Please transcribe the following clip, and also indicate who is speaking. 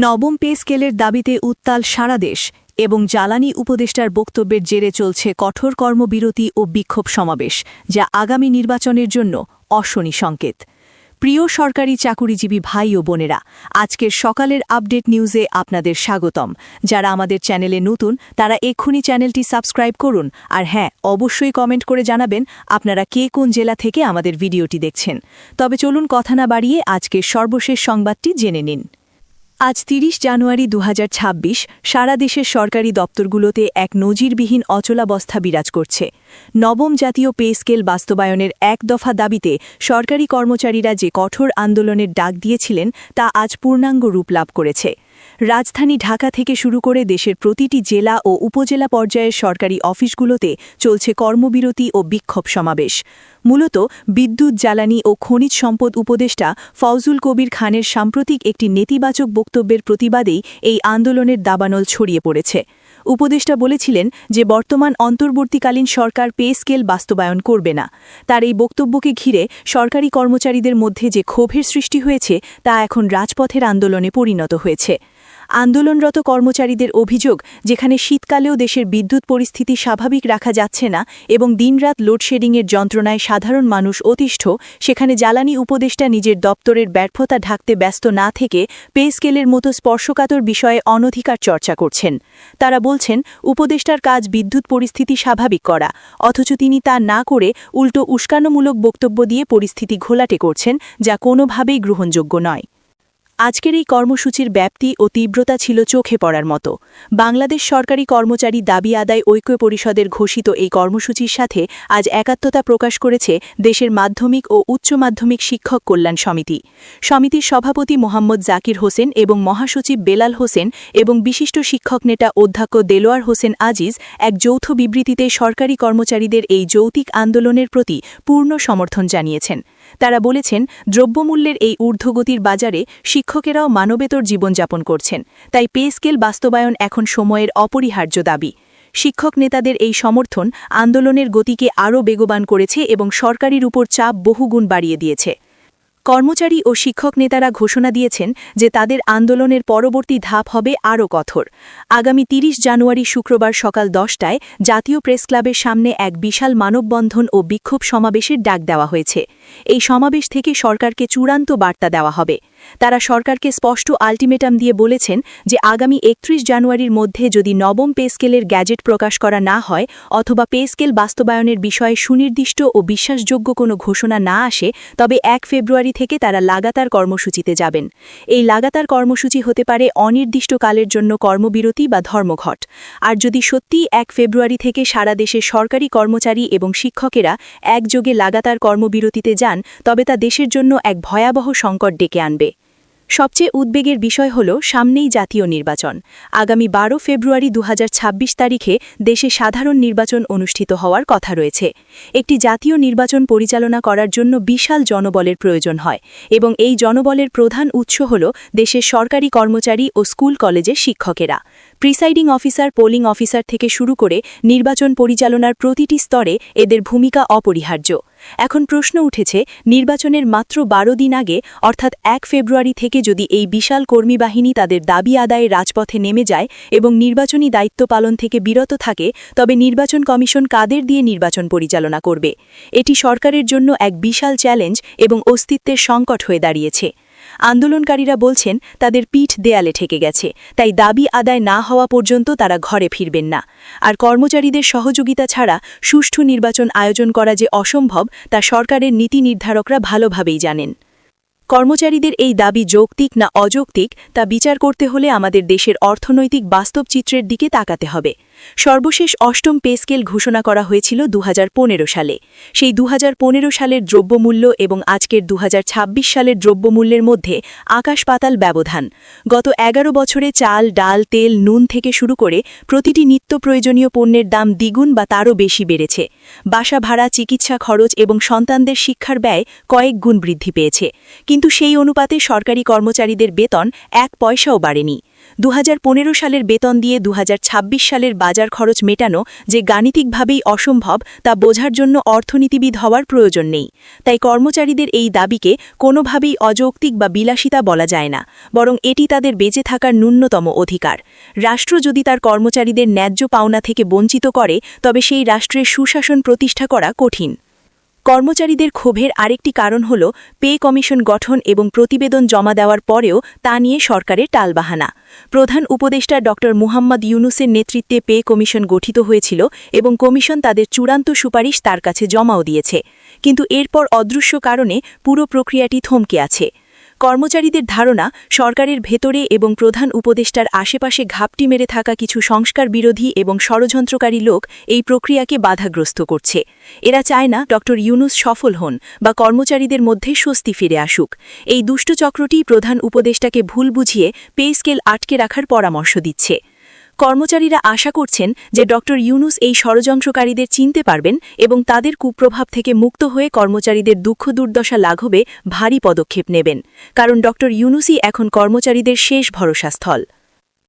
Speaker 1: নবম পে স্কেলের দাবিতে উত্তাল সারা দেশ এবং জ্বালানি উপদেষ্টার বক্তব্যের জেরে চলছে কঠোর কর্মবিরতি ও বিক্ষোভ সমাবেশ, যা আগামী নির্বাচনের জন্য অশনি সংকেত। প্রিয় সরকারি চাকুরিজীবী ভাই ও বোনেরা, আজকের সকালের আপডেট নিউজে আপনাদের স্বাগতম। যারা আমাদের চ্যানেলে নতুন, তারা এক্ষুনি চ্যানেলটি সাবস্ক্রাইব করুন আর হ্যাঁ অবশ্যই কমেন্ট করে জানাবেন আপনারা কে কোন জেলা থেকে আমাদের ভিডিওটি দেখছেন। তবে চলুন কথা না বাড়িয়ে আজকের সর্বশেষ সংবাদটি জেনে নিন। আজ ৩০ জানুয়ারি দু হাজার ছাব্বিশ সারা দেশের সরকারি দপ্তরগুলোতে এক নজিরবিহীন অচলাবস্থা বিরাজ করছে। নবম জাতীয় পে স্কেল বাস্তবায়নের এক দফা দাবিতে সরকারি কর্মচারীরা যে কঠোর আন্দোলনের ডাক দিয়েছিলেন, তা আজ পূর্ণাঙ্গ রূপ লাভ করেছে। রাজধানী ঢাকা থেকে শুরু করে দেশের প্রতিটি জেলা ও উপজেলা পর্যায়ের সরকারি অফিসগুলোতে চলছে কর্মবিরতি ও বিক্ষোভ সমাবেশ। মূলত বিদ্যুৎ, জ্বালানি ও খনিজ সম্পদ উপদেষ্টা ফৌজুল কবির খানের সাম্প্রতিক একটি নেতিবাচক বক্তব্যের প্রতিবাদেই এই আন্দোলনের দাবানল ছড়িয়ে পড়েছে। উপদেষ্টা বলেছিলেন যে বর্তমান অন্তর্বর্তীকালীন সরকার পে স্কেল বাস্তবায়ন করবে না। তার এই বক্তব্যকে ঘিরে সরকারি কর্মচারীদের মধ্যে যে ক্ষোভের সৃষ্টি হয়েছে তা এখন রাজপথের আন্দোলনে পরিণত হয়েছে। আন্দোলনরত কর্মচারীদের অভিযোগ, যেখানে শীতকালেও দেশের বিদ্যুৎ পরিস্থিতি স্বাভাবিক রাখা যাচ্ছে না এবং দিনরাত লোডশেডিংয়ের যন্ত্রণায় সাধারণ মানুষ অতিষ্ঠ, সেখানে জ্বালানি উপদেষ্টা নিজের দপ্তরের ব্যর্থতা ঢাকতে ব্যস্ত না থেকে পে স্কেলের মতো স্পর্শকাতর বিষয়ে অনধিকার চর্চা করছেন। তারা বলছেন, উপদেষ্টার কাজ বিদ্যুৎ পরিস্থিতি স্বাভাবিক করা, অথচ তিনি তা না করে উল্টো উস্কানোমূলক বক্তব্য দিয়ে পরিস্থিতি ঘোলাটে করছেন, যা কোনোভাবেই গ্রহণযোগ্য নয়। আজকের এই কর্মসূচির ব্যাপ্তি ও তীব্রতা ছিল চোখে পড়ার মতো। বাংলাদেশ সরকারি কর্মচারী দাবি আদায় ঐক্য পরিষদের ঘোষিত এই কর্মসূচির সাথে আজ একাত্মতা প্রকাশ করেছে দেশের মাধ্যমিক ও উচ্চ মাধ্যমিক শিক্ষক কল্যাণ সমিতি। সমিতির সভাপতি মোহাম্মদ জাকির হোসেন এবং মহাসচিব বেলাল হোসেন এবং বিশিষ্ট শিক্ষক নেতা অধ্যক্ষ দেলোয়ার হোসেন আজিজ এক যৌথ বিবৃতিতে সরকারি কর্মচারীদের এই যৌতিক আন্দোলনের প্রতি পূর্ণ সমর্থন জানিয়েছেন। তারা বলেছেন, দ্রব্যমূল্যের এই ঊর্ধ্বগতির বাজারে শিক্ষকেরাও মানবেতর জীবনযাপন করছেন। তাই পে স্কেল বাস্তবায়ন এখন সময়ের অপরিহার্য দাবি। শিক্ষক নেতাদের এই সমর্থন আন্দোলনের গতিকে আরও বেগবান করেছে এবং সরকারের উপর চাপ বহুগুণ বাড়িয়ে দিয়েছে। কর্মচারী ও শিক্ষক নেতারা ঘোষণা দিয়েছেন যে তাদের আন্দোলনের পরবর্তী ধাপ হবে আরও কঠোর। আগামী ৩০ জানুয়ারি শুক্রবার সকাল দশটায় জাতীয় প্রেস ক্লাবের সামনে এক বিশাল মানববন্ধন ও বিক্ষোভ সমাবেশের ডাক দেওয়া হয়েছে। এই সমাবেশ থেকে সরকারকে চূড়ান্ত বার্তা দেওয়া হবে। তারা সরকারকে স্পষ্ট আলটিমেটাম দিয়ে বলেছেন যে আগামী একত্রিশ জানুয়ারির মধ্যে যদি নবম পে স্কেলের গ্যাজেট প্রকাশ করা না হয় অথবা পে স্কেল বাস্তবায়নের বিষয়ে সুনির্দিষ্ট ও বিশ্বাসযোগ্য কোনো ঘোষণা না আসে, তবে এক ফেব্রুয়ারি থেকে তারা লাগাতার কর্মসূচিতে যাবেন। এই লাগাতার কর্মসূচি হতে পারে অনির্দিষ্টকালের জন্য কর্মবিরতি বা ধর্মঘট। আর যদি সত্যি এক ফেব্রুয়ারি থেকে সারা দেশে সরকারি কর্মচারী এবং শিক্ষকেরা একযোগে লাগাতার কর্মবিরতিতে যান, তবে তা দেশের জন্য এক ভয়াবহ সংকট ডেকে আনবে। সবচেয়ে উদ্বেগের বিষয় হল সামনেই জাতীয় নির্বাচন। আগামী বারো ফেব্রুয়ারি দু হাজার ছাব্বিশ তারিখে দেশে সাধারণ নির্বাচন অনুষ্ঠিত হওয়ার কথা রয়েছে। একটি জাতীয় নির্বাচন পরিচালনা করার জন্য বিশাল জনবলের প্রয়োজন হয় এবং এই জনবলের প্রধান উৎস হল দেশের সরকারি কর্মচারী ও স্কুল কলেজের শিক্ষকেরা। প্রিসাইডিং অফিসার, পোলিং অফিসার থেকে শুরু করে নির্বাচন পরিচালনার প্রতিটি স্তরে এদের ভূমিকা অপরিহার্য। এখন প্রশ্ন উঠেছে, নির্বাচনের মাত্র বারো দিন আগে, অর্থাৎ এক ফেব্রুয়ারি থেকে যদি এই বিশাল কর্মী বাহিনী তাদের দাবি আদায়ে রাজপথে নেমে যায় এবং নির্বাচনী দায়িত্ব পালন থেকে বিরত থাকে, তবে নির্বাচন কমিশন কাদের দিয়ে নির্বাচন পরিচালনা করবে? এটি সরকারের জন্য এক বিশাল চ্যালেঞ্জ এবং অস্তিত্বের সংকট হয়ে দাঁড়িয়েছে। আন্দোলনকারীরা বলছেন, তাদের পিঠ দেয়ালে ঠেকে গেছে, তাই দাবি আদায় না হওয়া পর্যন্ত তারা ঘরে ফিরবেন না। আর কর্মচারীদের সহযোগিতা ছাড়া সুষ্ঠু নির্বাচন আয়োজন করা যে অসম্ভব, তা সরকারের নীতি নির্ধারকরা ভালোভাবেই জানেন। কর্মচারীদের এই দাবি যৌক্তিক না অযৌক্তিক, তা বিচার করতে হলে আমাদের দেশের অর্থনৈতিক বাস্তব চিত্রের দিকে তাকাতে হবে। সর্বশেষ অষ্টম পে স্কেল ঘোষণা করা হয়েছিল দুহাজার পনেরো সালে। সেই দুহাজার পনেরো সালের দ্রব্যমূল্য এবং আজকের দুহাজার ছাব্বিশ সালের দ্রব্যমূল্যের মধ্যে আকাশ পাতাল ব্যবধান। গত এগারো বছরে চাল, ডাল, তেল, নুন থেকে শুরু করে প্রতিটি নিত্য প্রয়োজনীয় পণ্যের দাম দ্বিগুণ বা তারও বেশি বেড়েছে। বাসা ভাড়া, চিকিৎসা খরচ এবং সন্তানদের শিক্ষার ব্যয় কয়েক গুণ বৃদ্ধি পেয়েছে। কিন্তু সেই অনুপাতে সরকারি কর্মচারীদের বেতন এক পয়সাও বাড়েনি। দু হাজার পনেরো সালের বেতন দিয়ে দুহাজার ছাব্বিশ সালের বাজার খরচ মেটানো যে গাণিতিকভাবেই অসম্ভব তা বোঝার জন্য অর্থনীতিবিদ হওয়ার প্রয়োজন নেই। তাই কর্মচারীদের এই দাবিকে কোনোভাবেই অযৌক্তিক বা বিলাসিতা বলা যায় না, বরং এটি তাদের বেঁচে থাকার ন্যূনতম অধিকার। রাষ্ট্র যদি তার কর্মচারীদের ন্যায্য পাওনা থেকে বঞ্চিত করে, তবে সেই রাষ্ট্রের সুশাসন প্রতিষ্ঠা করা কঠিন। কর্মচারীদের ক্ষোভের আরেকটি কারণ হল পে কমিশন গঠন এবং প্রতিবেদন জমা দেওয়ার পরেও তা নিয়ে সরকারের টালবাহানা। প্রধান উপদেষ্টা ড. মুহাম্মদ ইউনুসের নেতৃত্বে পে কমিশন গঠিত হয়েছিল এবং কমিশন তাদের চূড়ান্ত সুপারিশ তার কাছে জমাও দিয়েছে। কিন্তু এরপর অদৃশ্য কারণে পুরো প্রক্রিয়াটি থমকে আছে। কর্মচারীদের ধারণা, সরকারের ভেতরে এবং প্রধান উপদেষ্টার আশেপাশে ঘাপটি মেরে থাকা কিছু সংস্কার বিরোধী এবং ষড়যন্ত্রকারী লোক এই প্রক্রিয়াকে বাধাগ্রস্ত করছে। এরা চায় না ড ইউনুস সফল হন বা কর্মচারীদের মধ্যে স্বস্তি ফিরে আসুক। এই দুষ্টচক্রটি প্রধান উপদেষ্টাকে ভুল বুঝিয়ে পে স্কেল আটকে রাখার পরামর্শ দিচ্ছে। কর্মচারীরা আশা করছেন যে ড. ইউনুস এই ষড়যন্ত্রকারীদের চিনতে পারবেন এবং তাদের কুপ্রভাব থেকে মুক্ত হয়ে কর্মচারীদের দুঃখ দুর্দশা লাঘবে ভারী পদক্ষেপ নেবেন। কারণ ড. ইউনুসই এখন কর্মচারীদের শেষ ভরসাস্থল।